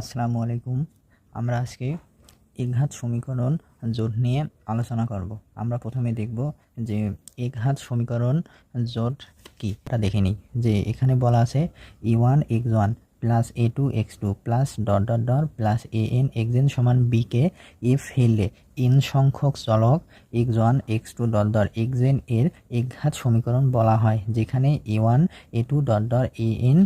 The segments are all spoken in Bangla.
আসসালামু আলাইকুম। আমরা আজকে একঘাত সমীকরণ জোট নিয়ে আলোচনা করব। আমরা প্রথমে দেখব যে একঘাত সমীকরণ জোট কি। তা দেখে নিই যে এখানে বলা আছে ই one X one plus A two X two plus dot dot dot plus A N X N সমান বিকে এফ ফিল্ডে এন সংখ্যক চলক X one X two dot dot X N এর একঘাত সমীকরণ বলা হয়, যেখানে A one A two dot dot A N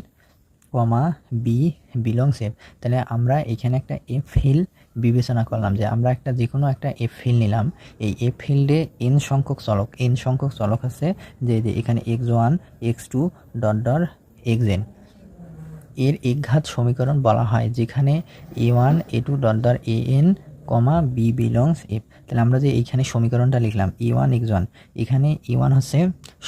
comma B belongs F তাহলে আমরা এখানে একটা এফ ফিল বিবেচনা করলাম যে আমরা একটা যে কোনো একটা এফ ফিল নিলাম। এই এফ ফিল্ডে এন সংখ্যক চলক এন সংখ্যক চলক আছে যে যে এখানে X one X two dot dot X N এর একঘাত সমীকরণ বলা হয় যেখানে A one A two dot dot A N comma B belongs F তাহলে আমরা যে এইখানে সমীকরণটা লিখলাম ই ওয়ান এক্স ওয়ান এখানে ই ওয়ান হচ্ছে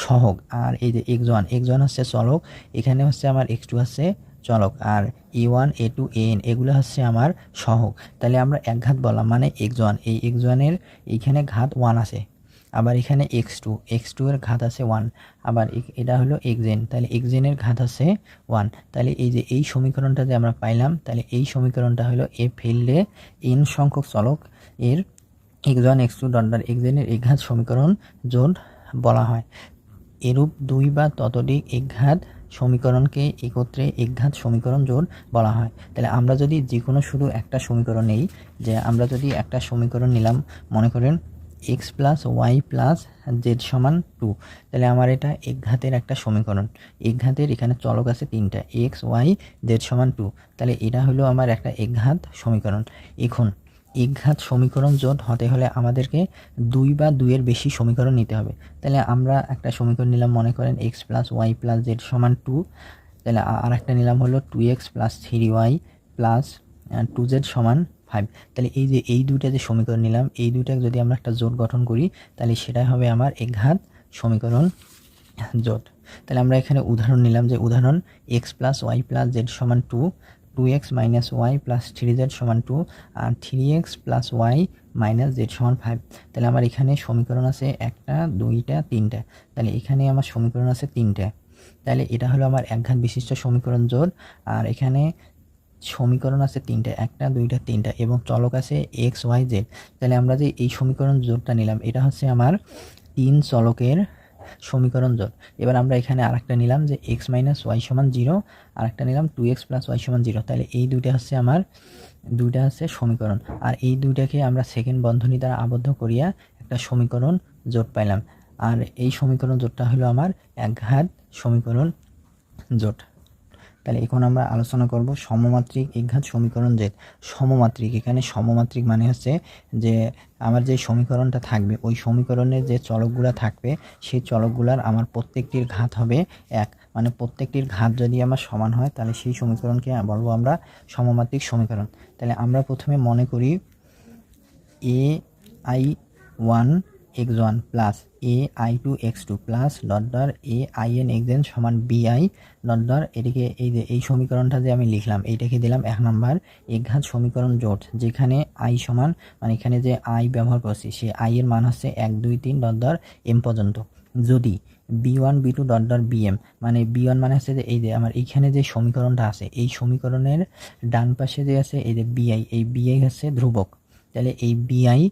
সহগ, আর এই যে এক্স ওয়ান এক্স ওয়ান হচ্ছে চলক, এখানে হচ্ছে আমার এক্স টু হচ্ছে চলক, আর ই ওয়ান এ টু এন এগুলো হচ্ছে আমার সহগ। তাহলে আমরা এক ঘাত বললাম মানে এক্স ওয়ান এই এক্স ওয়ানের এইখানে ঘাত ওয়ান আছে। আবার এখানে এক্স টু এক্স টু এর ঘাত আছে ওয়ান আবার এটা হলো এক্সেন তাহলে এক্সেনের ঘাত আছে ওয়ান তাহলে এই যে এই সমীকরণটা যে আমরা পাইলাম, তাহলে এই সমীকরণটা হলো এ ফিল্ডে এন সংখ্যক চলক এর x one x two dot এক্সেনের একঘাত সমীকরণ জোট বলা হয়। এরূপ দুই বা ততোধিক একঘাত সমীকরণকে একত্রে একঘাত সমীকরণ জোট বলা হয়। তাহলে আমরা যদি যে কোনো শুধু একটা সমীকরণ নেই, যে আমরা যদি একটা সমীকরণ নিলাম, মনে করেন x plus y plus z সমান টু তাহলে আমার এটা একঘাতের একটা সমীকরণ। একঘাতের এখানে চলক আছে তিনটা। এক্স ওয়াই জেড সমান টু তাহলে এটা হলো আমার একটা একঘাত সমীকরণ। এখন একঘাত সমীকরণ জোট হতে হলে আমাদেরকে দুই বা দুইয়ের বেশি সমীকরণ নিতে হবে। তাহলে আমরা একটা সমীকরণ নিলাম, মনে করেন x plus y plus z সমান টু তাহলে আর একটা নিলাম হলো two x plus three y plus two z সমান ফাইভ। তাহলে এই যে, এই দুইটা যে সমীকরণ নিলাম, এই দুইটা যদি আমরা একটা জোট গঠন করি, তাহলে সেটাই হবে আমার একঘাত সমীকরণ জোট। তাহলে আমরা এখানে উদাহরণ নিলাম যে, উদাহরণ x plus y plus z সমান two two x minus y plus three z সমান টু আর three x plus y minus z সমান ফাইভ তাহলে আমার এখানে সমীকরণ আছে একটা, দুইটা, তিনটা। তাহলে এখানে আমার সমীকরণ আছে তিনটা। তাহলে এটা হলো আমার একঘাত বিশিষ্ট সমীকরণ জোট, আর এখানে সমীকরণ আছে তিনটা, একটা, দুইটা, তিনটা এবং চলক আছে এক্স ওয়াই জেড তাহলে আমরা যে এই সমীকরণ জোটটা নিলাম, এটা হচ্ছে আমার তিন চলকের সমীকরণ জোট এবার আমরা এখানে আরেকটা নিলাম যে এক্স মাইনাস ওয়াই সমান জিরো আরেকটা নিলাম টু এক্স প্লাস ওয়াই সমান জিরো তাহলে এই দুইটা হচ্ছে আমার, দুইটা হচ্ছে সমীকরণ। আর এই দুইটাকে আমরা সেকেন্ড বন্ধনী দ্বারা আবদ্ধ করিয়া একটা সমীকরণ জোট পাইলাম। আর এই সমীকরণ জোটটা হলো আমার একঘাত সমীকরণ জোট তাহলে এখন আমরা আলোচনা করব সমমাত্রিক একঘাত সমীকরণ যে সমমাত্রিক, এখানে সমমাত্রিক মানে হচ্ছে যে আমার যে সমীকরণটা থাকবে, ওই সমীকরণের যে চলকগুলো থাকবে, সেই চলকগুলার আমার প্রত্যেকটির ঘাত হবে এক। মানে প্রত্যেকটির ঘাত যদি আমার সমান হয়, তাহলে সেই সমীকরণকে বলব আমরা সমমাত্রিক সমীকরণ। তাহলে আমরা প্রথমে মনে করি a i one x one plus a i two x two plus dot dot a i n x n সমান বি আই। ডট ডট এটিকে এই যে, এই সমীকরণটা যে আমি লিখলাম, এইটাকে দিলাম এক নাম্বার একঘাত সমীকরণ জোট, যেখানে আই সমান মানে এখানে যে আই ব্যবহার করছি সেই আই এর মান হচ্ছে এক, দুই, তিন ডট ডট এম পর্যন্ত। যদি b one, b two dot dot b m মানে বি ওয়ান মানে হচ্ছে যে এই যে আমার এইখানে যে সমীকরণটা আছে, এই সমীকরণের ডান পাশে যে আছে, এই যে বিআই এই বিআই হচ্ছে ধ্রুবক। তাহলে এই বিআই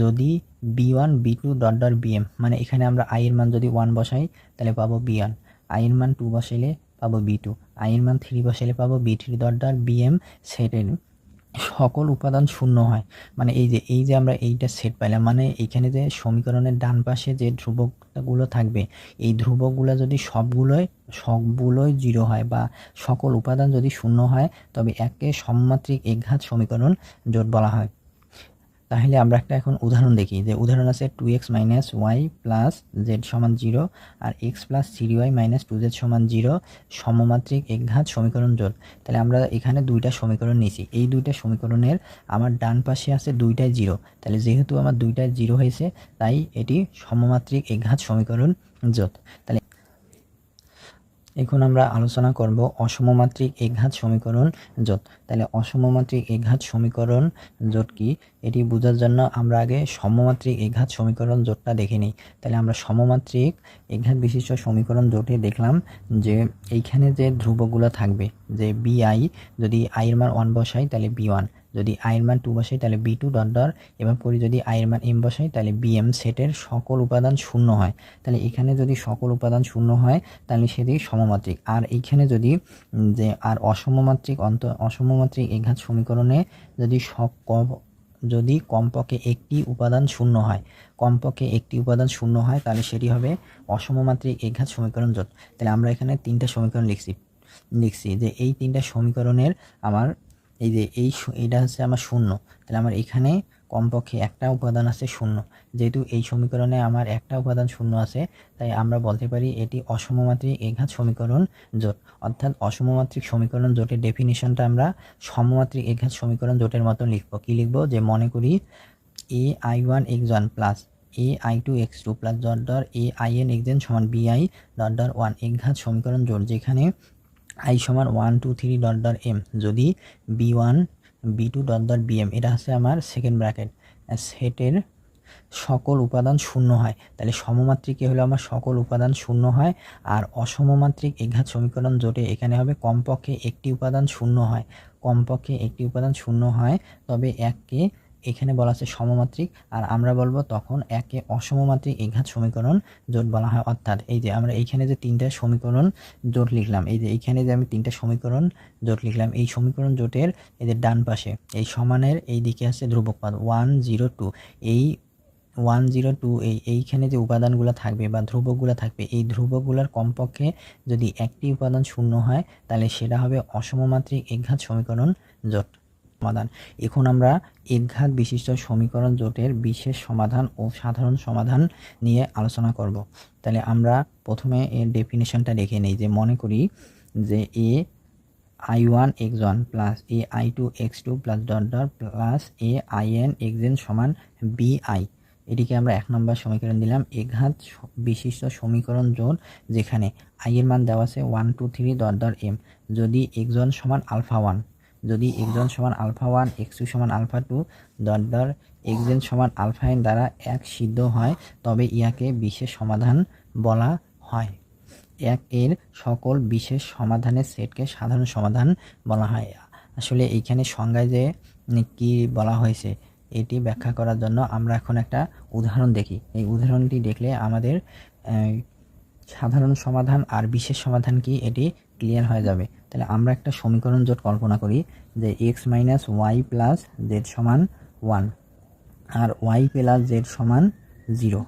যদি b one b two dot dot b m মানে এখানে আমরা আই এর মান যদি ওয়ান বসাই, তাহলে পাবো বি ওয়ান আই এর মান টু বসাইলে পাবো বি টু আই এর মান থ্রি বসাইলে পাবো b three dot dot b m সেটের সকল উপাদান শূন্য হয়। মানে এই যে এই যে আমরা এইটা সেট পাইলাম মানে এইখানে যে সমীকরণের ডান পাশে যে ধ্রুবকগুলো থাকবে, এই ধ্রুবকগুলো যদি সবগুলোই সবগুলোই জিরো হয় বা সকল উপাদান যদি শূন্য হয়, তবে একে সমমাত্রিক একঘাত সমীকরণ জোট বলা হয়। তাহলে আমরা একটা এখন উদাহরণ দেখি যে উদাহরণ আছে two x minus y plus z সমান জিরো আর x plus three y minus two z সমান জিরো সমমাত্রিক একঘাত সমীকরণ জোট। তাহলে আমরা এখানে দুইটা সমীকরণ নিয়েছি। এই দুইটা সমীকরণের আমার ডান পাশে আছে দুইটাই জিরো তাহলে যেহেতু আমার দুইটাই জিরো হয়েছে, তাই এটি সমমাত্রিক একঘাত সমীকরণ জোট। তাহলে এখন আমরা আলোচনা করব অসমমাত্রিক একঘাত সমীকরণ জোট। তাহলে অসমমাত্রিক একঘাত সমীকরণ জোট কি? এটি বোঝার জন্য আমরা আগে সমমাত্রিক একঘাত সমীকরণ জোটটা দেখে নিই। তাহলে আমরা সমমাত্রিক একঘাত বিশিষ্ট সমীকরণ জোটে দেখলাম যে এইখানে যে ধ্রুবগুলো থাকবে, যে বি আই যদি আইয়ের মান ওয়ান বসাই, তাহলে বি ওয়ান যদি আয়ের মান টু বসাই, তাহলে বি টু ডট ডট এবার পরি যদি আয়ের মান এম বসাই, তাহলে বি এম সেটের সকল উপাদান শূন্য হয়। তাহলে এখানে যদি সকল উপাদান শূন্য হয়, তাহলে সেটি সমমাত্রিক। আর এইখানে যদি যে, আর অসমমাত্রিক, অন্ত, অসমমাত্রিক এঘাত সমীকরণে যদি সব ক- যদি কমপক্ষে একটি উপাদান শূন্য হয়, কমপক্ষে একটি উপাদান শূন্য হয়, তাহলে সেটি হবে অসমমাত্রিক এঘাত সমীকরণ জোট তাহলে আমরা এখানে তিনটা সমীকরণ লিখছি লিখছি যে এই তিনটা সমীকরণের আমার এই যে এই এইটা হচ্ছে আমার শূন্য। তাহলে আমার এখানে কমপক্ষে একটা উপাদান আছে শূন্য। যেহেতু এই সমীকরণে আমার একটা উপাদান শূন্য আছে, তাই আমরা বলতে পারি এটি অসমমাত্রিক এঘাত সমীকরণ জোট। অর্থাৎ অসমমাত্রিক সমীকরণ জোটের ডেফিনিশনটা আমরা সমমাত্রিক এঘাত সমীকরণ জোটের মতো লিখব। কি লিখব? যে মনে করি a i one x one plus a i two x two plus dot dot a i n x n সমান b i dot dot one. এঘাত সমীকরণ জোট যেখানে আই সমান one two three dot dot m যদি b one b two dot dot b m এটা হচ্ছে আমার সেকেন্ড ব্র্যাকেট সেটের সকল উপাদান শূন্য হয়। তাহলে সমমাত্রিকে হলো আমার সকল উপাদান শূন্য হয়, আর অসমমাত্রিক এঘাত সমীকরণ জোটে এখানে হবে কমপক্ষে একটি উপাদান শূন্য হয়। কমপক্ষে একটি উপাদান শূন্য হয়, তবে এককে এখানে বলা আছে সমমাত্রিক, আর আমরা বলব তখন একে অসমমাত্রিক এঘাত সমীকরণ জোট বলা হয়। অর্থাৎ এই যে আমরা এইখানে যে তিনটা সমীকরণ জোট লিখলাম, এই যে এইখানে যে আমি তিনটা সমীকরণ জোট লিখলাম, এই সমীকরণ জোটের এই যে ডান পাশে, এই সমানের এই দিকে আছে ধ্রুবকপাত ওয়ান জিরো টু এই ওয়ান জিরো টু এই এইখানে যে উপাদানগুলো থাকবে বা ধ্রুবকগুলো থাকবে, এই ধ্রুবকগুলোর কমপক্ষে যদি একটি উপাদান শূন্য হয়, তাহলে সেটা হবে অসমমাত্রিক একঘাত সমীকরণ জোট। সমাধান এখন আমরা একঘাত বিশিষ্ট সমীকরণ জোটের বিশেষ সমাধান ও সাধারণ সমাধান নিয়ে আলোচনা করব। তাহলে আমরা প্রথমে এর ডেফিনেশনটা দেখে নেই, যে মনে করি যে a i one x one plus a i two x two plus dot dot plus a i n x n সমান বি আই। এটিকে আমরা এক নম্বর সমীকরণ দিলাম এঘাত স- বিশিষ্ট সমীকরণ জোট যেখানে আই এর মান দেওয়া আছে one two three dot dot m. যদি এক্স ওয়ান সমান আলফা ওয়ান যদি এক্স ওয়ান সমান আলফা ওয়ান, এক্স টু সমান আলফা টু, ডট ডট সমান আলফা এন দ্বারা এক সিদ্ধ হয়, তবে ইয়াকে বিশেষ সমাধান বলা হয়। এক এর সকল বিশেষ সমাধানের সেটকে সাধারণ সমাধান বলা হয়। আসলে এইখানে সংজ্ঞায় যে কি বলা হয়েছে, এটি ব্যাখ্যা করার জন্য আমরা এখন একটা উদাহরণ দেখি। এই উদাহরণটি দেখলে আমাদের সাধারণ সমাধান আর বিশেষ সমাধান কি এটি ক্লিয়ার হয়ে যাবে। তাহলে আমরা একটা সমীকরণ জোট কল্পনা করি যে x minus y plus z সমান ওয়ান আর ওয়াই প্লাস জেড সমান জিরো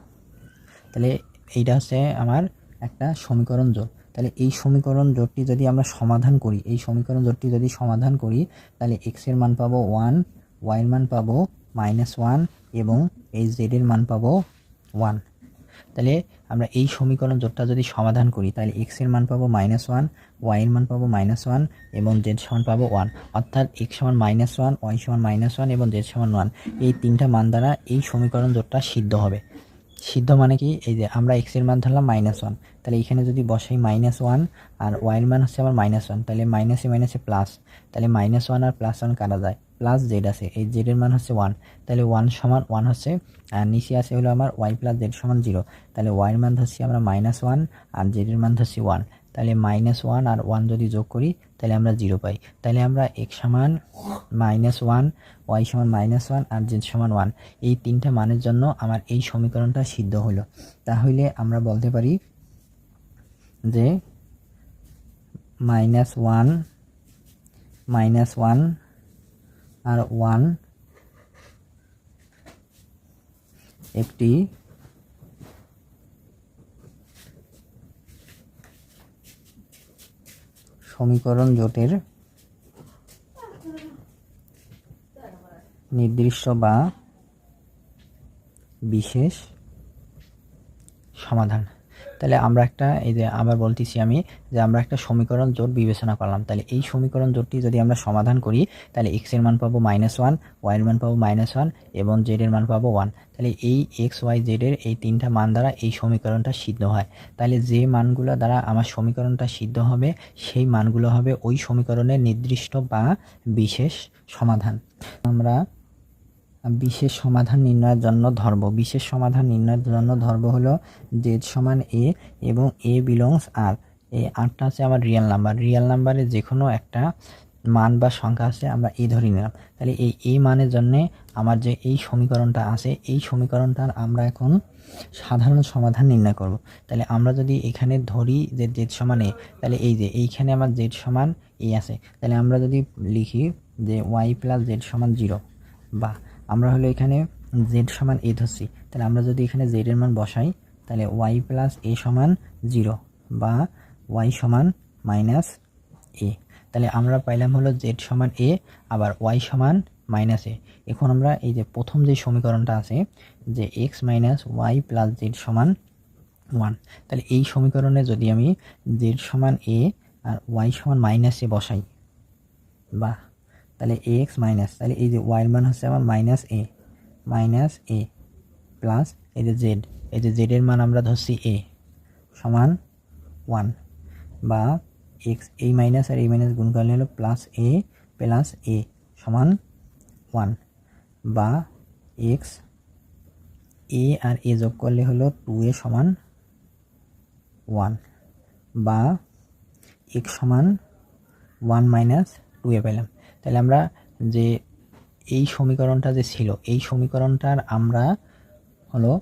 তাহলে এইটা হচ্ছে আমার একটা সমীকরণ জোট। তাহলে এই সমীকরণ জোটটি যদি আমরা সমাধান করি, এই সমীকরণ জোটটি যদি সমাধান করি, তাহলে এক্সের মান পাবো ওয়ান ওয়াইয়ের মান পাবো মাইনাস ওয়ান এবং এই জেডের মান পাবো ওয়ান তাহলে আমরা এই সমীকরণ জোটটা যদি সমাধান করি, তাহলে এক্সের মান পাবো মাইনাস ওয়ান ওয়াই এর মান পাবো মাইনাস ওয়ান এবং জেড সমান পাবো ওয়ান অর্থাৎ এক্স সমান মাইনাস ওয়ান ওয়াই সমান মাইনাস ওয়ান এবং জেড সমান ওয়ান এই তিনটা মান দ্বারা এই সমীকরণ জোটটা সিদ্ধ হবে। সিদ্ধ মানে কি? এই যে আমরা এক্সের মান ধরলাম মাইনাস ওয়ান তাহলে এখানে যদি বসাই মাইনাস ওয়ান আর ওয়াইয়ের মান হচ্ছে আমার মাইনাস ওয়ান তাহলে মাইনাসে মাইনাসে প্লাস তাহলে মাইনাস ওয়ান আর প্লাস ওয়ান কারা যায়? প্লাস জেড আছে, এই জেডের মান হচ্ছে ওয়ান তাহলে ওয়ান সমান ওয়ান হচ্ছে, আর নিচে আছে হলো আমার ওয়াই প্লাস জেড সমান জিরো তাহলে ওয়াইয়ের মান ধরছি আমরা মাইনাস ওয়ান আর জেডের মান ধরছি ওয়ান তাহলে মাইনাস ওয়ান আর ওয়ান যদি যোগ করি, তাহলে আমরা জিরো পাই। তাহলে আমরা এক্স সমান মাইনাস ওয়ান ওয়াই সমান মাইনাস ওয়ান আর জেড সমান ওয়ান এই তিনটা মানের জন্য আমার এই সমীকরণটা সিদ্ধ হলো। তাহলে আমরা বলতে পারি যে মাইনাস ওয়ান মাইনাস ওয়ান আর ওয়ান একটি সমীকরণ জোটের নির্দিষ্ট বা বিশেষ সমাধান। তাহলে আমরা একটা, এই যে আবার বলতেছি আমি যে আমরা একটা সমীকরণ জোট বিবেচনা করলাম। তাহলে এই সমীকরণ জোটটি যদি আমরা সমাধান করি, তাহলে এক্সের মান পাবো মাইনাস ওয়ান ওয়াই এর মান পাবো মাইনাস ওয়ান এবং জেড এর মান পাবো ওয়ান তাহলে এই এক্স ওয়াই জেড এর এই তিনটা মান দ্বারা এই সমীকরণটা সিদ্ধ হয়। তাহলে যে মানগুলো দ্বারা আমার সমীকরণটা সিদ্ধ হবে, সেই মানগুলো হবে ওই সমীকরণের নির্দিষ্ট বা বিশেষ সমাধান। আমরা বিশেষ সমাধান নির্ণয়ের জন্য ধরব বিশেষ সমাধান নির্ণয়ের জন্য ধরব হলো জেড সমান এ এবং এ বিলংস আর এই আটটা আছে আমার রিয়েল নাম্বার রিয়েল নাম্বারে যে কোনো একটা মান বা সংখ্যা আছে, আমরা এ ধরে নিলাম। তাহলে এই এ মানের জন্য আমার যে এই সমীকরণটা আছে, এই সমীকরণটার আমরা এখন সাধারণ সমাধান নির্ণয় করব। তাহলে আমরা যদি এখানে ধরি যে জেড সমান এ তাহলে এই যে এইখানে আমার জেড সমান এ আছে। তাহলে আমরা যদি লিখি যে ওয়াই প্লাস জেড সমান জিরো বা আমরা হলো এখানে জেড সমান এ ধরছি। তাহলে আমরা যদি এখানে জেড এর মান বসাই, তাহলে ওয়াই প্লাস এ সমান জিরো বা ওয়াই সমান মাইনাস এ তাহলে আমরা পাইলাম হলো জেড সমান এ আবার ওয়াই সমান মাইনাস এ এখন আমরা এই যে প্রথম যে সমীকরণটা আছে, যে x minus y plus z সমান ওয়ান তাহলে এই সমীকরণে যদি আমি জেড সমান এ আর ওয়াই সমান মাইনাস এ বসাই বা তাহলে এ এক্স মাইনাস তাহলে এই যে ওয়াইয়ের মান হচ্ছে আমার minus a minus a plus এই যে জেড এই যে জেডের মান আমরা ধরছি এ সমান ওয়ান বা এক্স এই মাইনাস আর এই মাইনাস গুণ করলে হলো প্লাস এ প্লাস এ সমান ওয়ান বা এক্স এ আর এ যোগ করলে হলো টু এ সমান ওয়ান বা এক্স সমান ওয়ান মাইনাস টু এ পেলাম। তাহলে আমরা যে এই সমীকরণটা যে ছিল, এই সমীকরণটার আমরা হলো,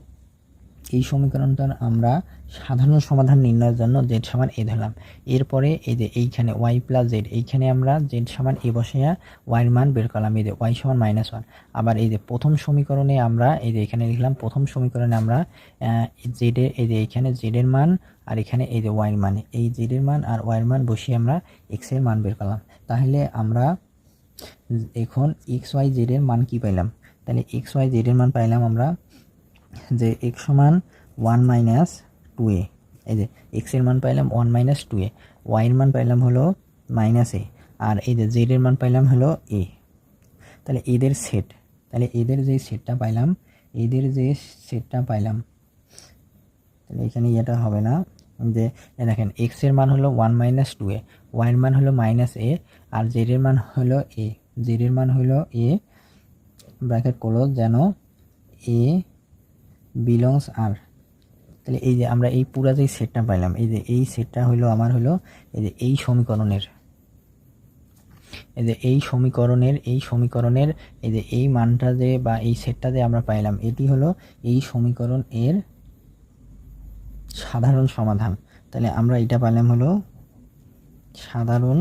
এই সমীকরণটার আমরা সাধারণ সমাধান নির্ণয়ের জন্য জেড সমান এ ধরলাম। এরপরে এই যে এইখানে ওয়াই প্লাস জেড এইখানে আমরা জেড সমান এ বসাইয়া ওয়াইয়ের মান বের করলাম। এই যে ওয়াই সমান মাইনাস ওয়ান আবার এই যে প্রথম সমীকরণে আমরা, এই যে এখানে লিখলাম, প্রথম সমীকরণে আমরা জেডের এই যে এইখানে জেডের মান আর এখানে এই যে ওয়াইয়ের মান। এই জেডের মান আর ওয়াইয়ের মান বসিয়ে আমরা এক্সের মান বের করলাম। তাহলে আমরা এখন এক্স ওয়াই জেডের মান কি পাইলাম? তাহলে এক্স ওয়াই জেডের মান পাইলাম আমরা যে এক্স সমান ওয়ান মাইনাস টু এ এই যে এক্সের মান পাইলাম ওয়ান মাইনাস টু এ ওয়াইয়ের মান পাইলাম হলো মাইনাস এ আর এই যে জেডের মান পাইলাম হলো এ তাহলে এদের সেট তাহলে এদের যে সেটটা পাইলাম, এদের যে সেটটা পাইলাম, তাহলে এখানে ইয়েটা হবে না। যে দেখেন এক্সের মান হলো ওয়ান মাইনাস টু এ ওয়াইয়ের মান হলো মাইনাস এ আর জেডের মান হলো এ জেডের মান হলো এ ব্র্যাকেট করো যেন এ বিলংস আর তাহলে এই যে আমরা এই পুরা যে সেটটা পাইলাম, এই যে এই সেটটা হলো আমার হলো এই যে এই সমীকরণের। এই যে এই সমীকরণের এই সমীকরণের, এই যে এই মানটা যে বা এই সেটটা যে আমরা পাইলাম, এটি হলো এই সমীকরণ এর সাধারণ সমাধান। তাহলে আমরা এটা পাইলাম হলো সাধারণ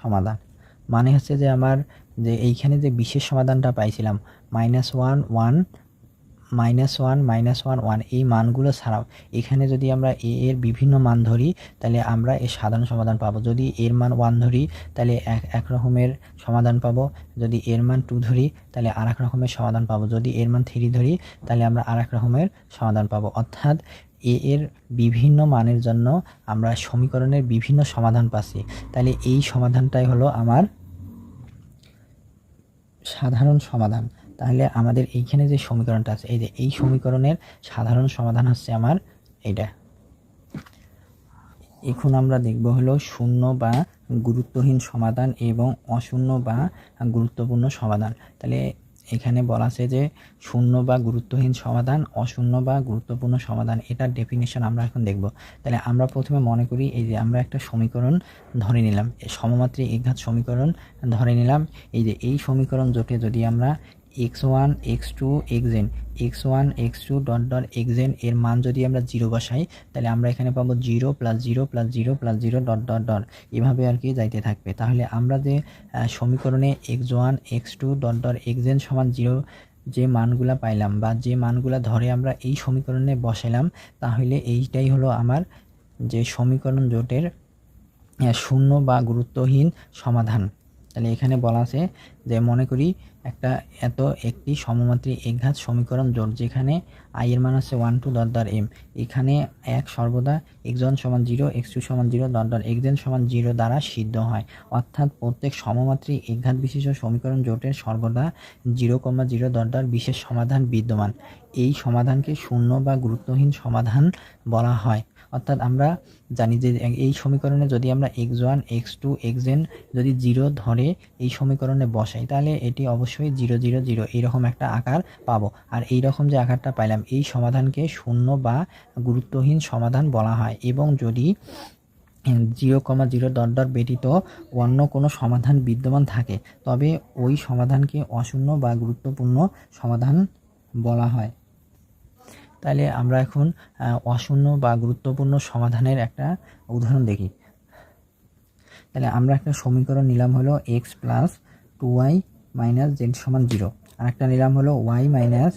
সমাধান। মানে হচ্ছে যে আমার যে এইখানে যে বিশেষ সমাধানটা পাইছিলাম minus one one minus one minus one one এই মানগুলো ছাড়াও এখানে যদি আমরা এ এর বিভিন্ন মান ধরি, তাহলে আমরা এর সাধারণ সমাধান পাবো। যদি এর মান ওয়ান ধরি, তাহলে এক এক রকমের সমাধান পাবো। যদি এর মান টু ধরি, তাহলে আর এক রকমের সমাধান পাবো। যদি এর মান থ্রি ধরি, তাহলে আমরা আর এক রকমের সমাধান পাবো। অর্থাৎ এ এর বিভিন্ন মানের জন্য আমরা সমীকরণের বিভিন্ন সমাধান পাচ্ছি। তাহলে এই সমাধানটাই হলো আমার সাধারণ সমাধান। তাহলে আমাদের এইখানে যে সমীকরণটা আছে, এই যে এই সমীকরণের সাধারণ সমাধান হচ্ছে আমার এইটা। এখন আমরা দেখব হলো শূন্য বা গুরুত্বহীন সমাধান এবং অশূন্য বা গুরুত্বপূর্ণ সমাধান। তাহলে এখানে বলা আছে যে শূন্য বা গুরুত্বহীন সমাধান, অশূন্য বা গুরুত্বপূর্ণ সমাধান, এটার ডেফিনেশন আমরা এখন দেখব। তাহলে আমরা প্রথমে মনে করি এই যে আমরা একটা সমীকরণ ধরে নিলাম সমমাত্রিক একঘাত সমীকরণ ধরে নিলাম। এই যে এই সমীকরণ জোটে যদি আমরা x one x two x n x one x two dot dot x n এর মান যদি আমরা জিরো বসাই, তাহলে আমরা এখানে পাবো zero plus zero plus zero plus zero dot dot dot এভাবে আর কি যাইতে থাকবে। তাহলে আমরা যে সমীকরণে x one x two dot dot x n সমান জিরো যে মানগুলা পাইলাম বা যে মানগুলা ধরে আমরা এই সমীকরণে বসাইলাম, তাহলে এইটাই হলো আমার যে সমীকরণ জোটের শূন্য বা গুরুত্বহীন সমাধান। তাহলে এখানে বলা আছে যে মনে করি একটা এত একটি সমমাত্রী একঘাত সমীকরণ জোট, যেখানে আই এর মান আছে ওয়ান টু দর দর এম এখানে এক সর্বদা একজন সমান জিরো এক্স টু সমান জিরো দর দর একজন সমান জিরো দ্বারা সিদ্ধ হয়। অর্থাৎ প্রত্যেক সমমাত্রী একঘাত বিশিষ্ট সমীকরণ জোটের সর্বদা জিরো কমা জিরো দর দর বিশেষ সমাধান বিদ্যমান। এই সমাধানকে শূন্য বা গুরুত্বহীন সমাধান বলা হয়। অর্থাৎ আমরা জানি যে এই সমীকরণে যদি আমরা x one x two x যদি জিরো ধরে এই সমীকরণে বসাই, তাহলে এটি অবশ্যই জিরো জিরো জিরো এইরকম একটা আকার পাবো। আর এই রকম যে আকারটা পাইলাম, এই সমাধানকে শূন্য বা গুরুত্বহীন সমাধান বলা হয়। এবং যদি zero comma zero dot dot ব্যতীত অন্য কোনো সমাধান বিদ্যমান থাকে, তবে ওই সমাধানকে অশূন্য বা গুরুত্বপূর্ণ সমাধান বলা হয়। তাহলে আমরা এখন অশূন্য বা গুরুত্বপূর্ণ সমাধানের একটা উদাহরণ দেখি। তাহলে আমরা একটা সমীকরণ নিলাম হলো x plus two y minus z সমান জিরো আর একটা নিলাম হলো ওয়াই মাইনাস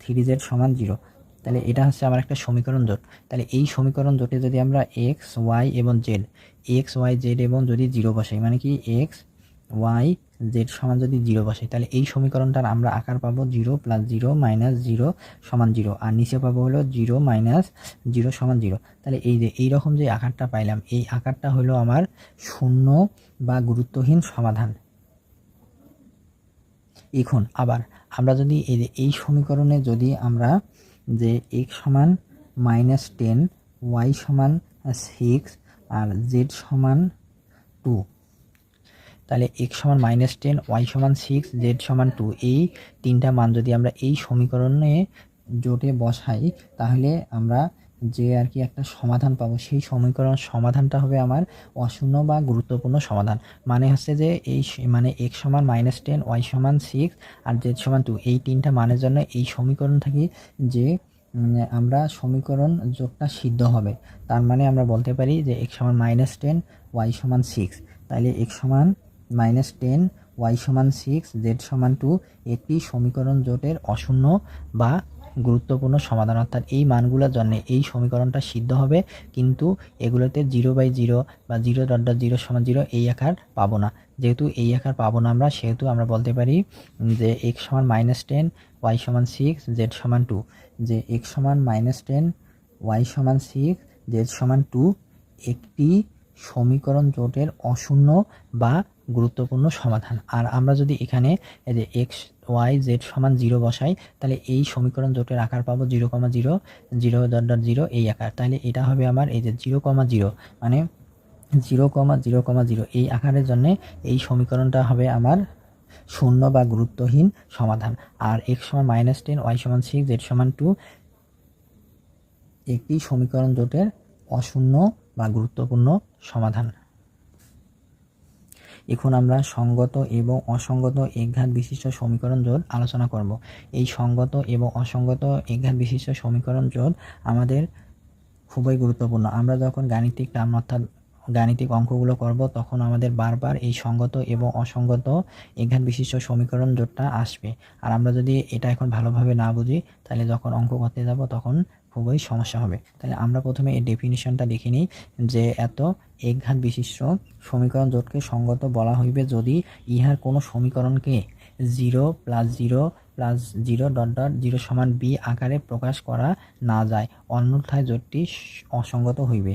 থ্রি জেড সমান জিরো তাহলে এটা হচ্ছে আমার একটা সমীকরণ জোট। তাহলে এই সমীকরণ জোটে যদি আমরা এক্স ওয়াই এবং জেড এক্স ওয়াই জেড এবং যদি জিরো বসাই মানে কি? এক্স ওয়াই জেড সমান যদি জিরো বসাই তাহলে এই সমীকরণটার আমরা আকার পাবো zero plus zero minus zero সমান জিরো আর নিচে পাবো হলো জিরো মাইনাস জিরো সমান জিরো তাহলে এই যে, এই রকম যে আকারটা পাইলাম, এই আকারটা হলো আমার শূন্য বা গুরুত্বহীন সমাধান। এখন আবার আমরা যদি এই এই সমীকরণে যদি আমরা যে এক্স সমান মাইনাস টেন ওয়াই সমান সিক্স আর জেড সমান টু তাহলে এক্স সমান মাইনাস টেন ওয়াই সমান সিক্স জেড সমান টু এই তিনটা মান যদি আমরা এই সমীকরণে জোটে বসাই, তাহলে আমরা যে আর কি একটা সমাধান পাবো, সেই সমীকরণ সমাধানটা হবে আমার অশূন্য বা গুরুত্বপূর্ণ সমাধান। মানে হচ্ছে যে এই মানে এক্স সমান মাইনাস টেন ওয়াই সমান সিক্স আর জেড সমান টু এই তিনটা মানের জন্য এই সমীকরণ থেকে যে আমরা সমীকরণ যোগটা সিদ্ধ হবে, তার মানে আমরা বলতে পারি যে এক্স সমান মাইনাস টেন ওয়াই সমান সিক্স তাহলে এক্স সমান মাইনাস টেন, ওয়াই সমান সিক্স, জেড সমান টু একটি সমীকরণ জোটের অশূন্য বা গুরুত্বপূর্ণ সমাধান। অর্থাৎ এই মানগুলোর জন্য এই সমীকরণটা সিদ্ধ হবে, কিন্তু এগুলোতে জিরো বাই জিরো বা জিরো ডট জিরো সমান জিরো এই আকার পাবো না। যেহেতু এই আকার পাবো না আমরা, সেহেতু আমরা বলতে পারি যে এক্স সমান মাইনাস টেন, ওয়াই সমান সিক্স, জেড সমান টু। যে এক্স সমান মাইনাস টেন, ওয়াই সমান সিক্স, জেড সমান টু একটি সমীকরণ জোটের অশূন্য বা গুরুত্বপূর্ণ সমাধান। আর আমরা যদি এখানে এই যে এক্স ওয়াই জেড সমান জিরো বসাই, তাহলে এই সমীকরণ জোটের আকার পাবো zero comma zero zero dot dot zero এই আকার। তাহলে এটা হবে আমার এই যে জিরো কমা জিরো মানে zero comma zero comma zero এই আকারের জন্য এই সমীকরণটা হবে আমার শূন্য বা গুরুত্বহীন সমাধান। আর এক্স সমান মাইনাস টেন ওয়াই সমান সিক্স জেড সমান টু একটি সমীকরণ জোটের অশূন্য বা গুরুত্বপূর্ণ সমাধান। এখন আমরা সঙ্গত এবং অসঙ্গত একঘাত বিশিষ্ট সমীকরণ জোট আলোচনা করব। এই সঙ্গত এবং অসঙ্গত একঘাত বিশিষ্ট সমীকরণ জোট আমাদের খুবই গুরুত্বপূর্ণ। আমরা যখন গাণিতিক টার্ম অর্থাৎ গাণিতিক অঙ্কগুলো করব, তখন আমাদের বারবার এই সঙ্গত এবং অসঙ্গত একঘাত বিশিষ্ট সমীকরণ জোটটা আসবে। আর আমরা যদি এটা এখন ভালোভাবে না বুঝি, তাহলে যখন অঙ্ক করতে যাব, তখন খুবই সমস্যা হবে। তাহলে আমরা প্রথমে এই ডেফিনিশনটা দেখে নিই যে এত একঘাত বিশিষ্ট সমীকরণ জোটকে সঙ্গত বলা হইবে যদি ইহার কোনো সমীকরণকে zero plus zero plus zero dot dot zero সমান বি আকারে প্রকাশ করা না যায়, অন্যথায় জোটটি অসঙ্গত হইবে।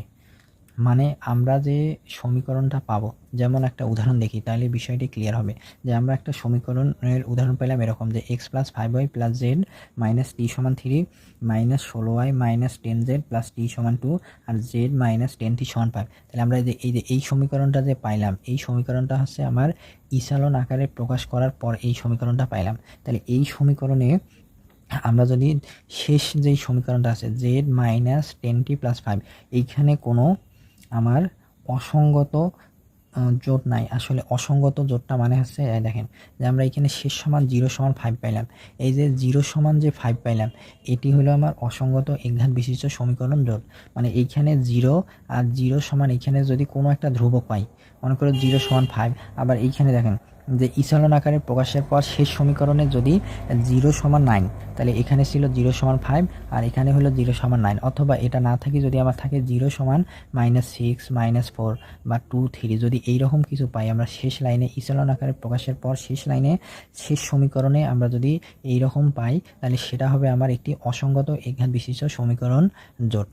মানে আমরা যে সমীকরণটা পাবো, যেমন একটা উদাহরণ দেখি, তাহলে বিষয়টি ক্লিয়ার হবে যে আমরা একটা সমীকরণের উদাহরণ পেলাম এরকম যে x plus five y plus z minus t সমান থ্রি মাইনাস ষোলো y minus ten z plus t সমান টু আর জেড মাইনাস টেন টি সমান ফাইভ তাহলে আমরা যে, এই যে, এই সমীকরণটা যে পাইলাম, এই সমীকরণটা হচ্ছে আমার ইসালন আকারে প্রকাশ করার পর এই সমীকরণটা পাইলাম। তাহলে এই সমীকরণে আমরা যদি শেষ যেই সমীকরণটা আছে z minus ten t plus five এইখানে কোনো আমার অসঙ্গত জোট নাই। আসলে অসঙ্গত জোটটা মানে হচ্ছে দেখেন, যে আমরা এখানে শেষ সমান জিরো সমান ফাইভ পাইলাম। এই যে জিরো সমান যে ফাইভ পাইলাম, এটি হলো আমার অসঙ্গত একঘাত বিশিষ্ট সমীকরণ জোট। মানে এইখানে জিরো আর জিরো সমান এখানে যদি কোনো একটা ধ্রুবক পাই, মনে করো জিরো সমান ফাইভ আবার এইখানে দেখেন যে ইসালন আকারে প্রকাশের পর শেষ সমীকরণে যদি জিরো সমান নাইন, তাহলে এখানে ছিল জিরো সমান ফাইভ আর এখানে হলো জিরো সমান নাইন অথবা এটা না থাকে যদি আমার থাকে জিরো সমান মাইনাস সিক্স মাইনাস ফোর বা টু থ্রি যদি এইরকম কিছু পাই, আমরা শেষ লাইনে ইসালন আকারে প্রকাশের পর শেষ লাইনে শেষ সমীকরণে আমরা যদি এই রকম পাই, তাহলে সেটা হবে আমার একটি অসঙ্গত একঘাত বিশিষ্ট সমীকরণ জোট।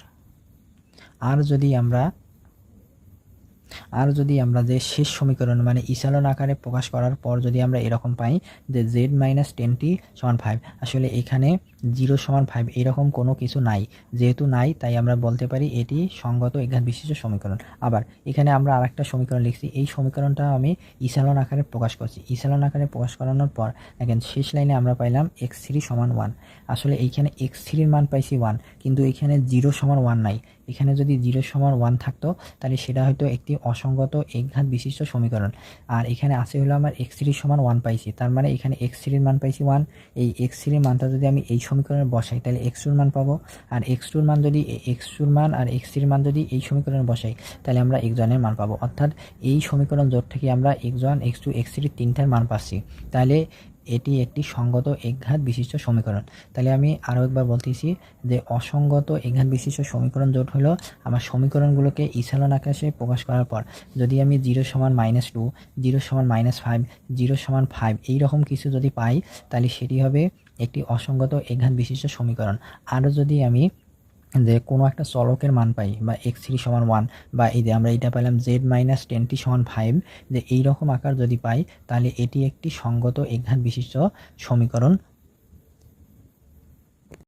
আর যদি আমরা আর যদি আমরা যে শেষ সমীকরণ মানে ইসালন আকারে প্রকাশ করার পর যদি আমরা এরকম পাই যে জেড মাইনাস টেনটি সমান ফাইভ আসলে এখানে জিরো সমান ফাইভ এরকম কোনো কিছু নাই। যেহেতু নাই, তাই আমরা বলতে পারি এটি সঙ্গত এঘাত বিশিষ্ট সমীকরণ। আবার এখানে আমরা আরেকটা সমীকরণ লিখছি। এই সমীকরণটা আমি ইসালন আকারে প্রকাশ করছি। ইসালন আকারে প্রকাশ করানোর পর, দেখেন শেষ লাইনে আমরা পাইলাম এক্স থ্রি সমান ওয়ান আসলে এইখানে এক্স থ্রির মান পাইছি ওয়ান কিন্তু এখানে জিরো সমান ওয়ান নাই। এখানে যদি জিরো সমান ওয়ান থাকতো, তাহলে সেটা হয়তো একটি অসঙ্গত একঘাত বিশিষ্ট সমীকরণ। আর এখানে আছে হলো আমার এক্স থ্রি সমান ওয়ান পাইছি। তার মানে এখানে এক্স থ্রির মান পাইছি ওয়ান এই এক্স থ্রির মানটা যদি আমি এই সমীকরণে বসাই, তাহলে এক্স টুর মান পাবো। আর এক্স টুর মান যদি এক্স টুর মান আর এক্স থ্রির মান যদি এই সমীকরণে বসাই, তাহলে আমরা এক্স ওয়ানের মান পাবো। অর্থাৎ এই সমীকরণ জোট থেকে আমরা x one x two x three তিনটার মান পাচ্ছি। তাহলে এটি একটি সঙ্গত একঘাত বিশিষ্ট সমীকরণ। তাহলে আমি আরও একবার বলতেছি যে অসঙ্গত একঘাত বিশিষ্ট সমীকরণ জোট হলো আমার সমীকরণগুলোকে ইসালন আকাশে প্রকাশ করার পর, যদি আমি জিরো সমান মাইনাস টু জিরো সমান মাইনাস ফাইভ জিরো সমান ফাইভ এইরকম কিছু যদি পাই, তাহলে সেটি হবে একটি অসঙ্গত একঘাত বিশিষ্ট সমীকরণ। আরও যদি আমি যে কোনো একটা চলকের মান পাই, বা এক্স থ্রি সমান ওয়ান বা এই যে আমরা এটা পেলাম জেড মাইনাস টেনটি সমান ফাইভ যে এইরকম আকার যদি পাই, তাহলে এটি একটি সঙ্গত একঘাত বিশিষ্ট সমীকরণ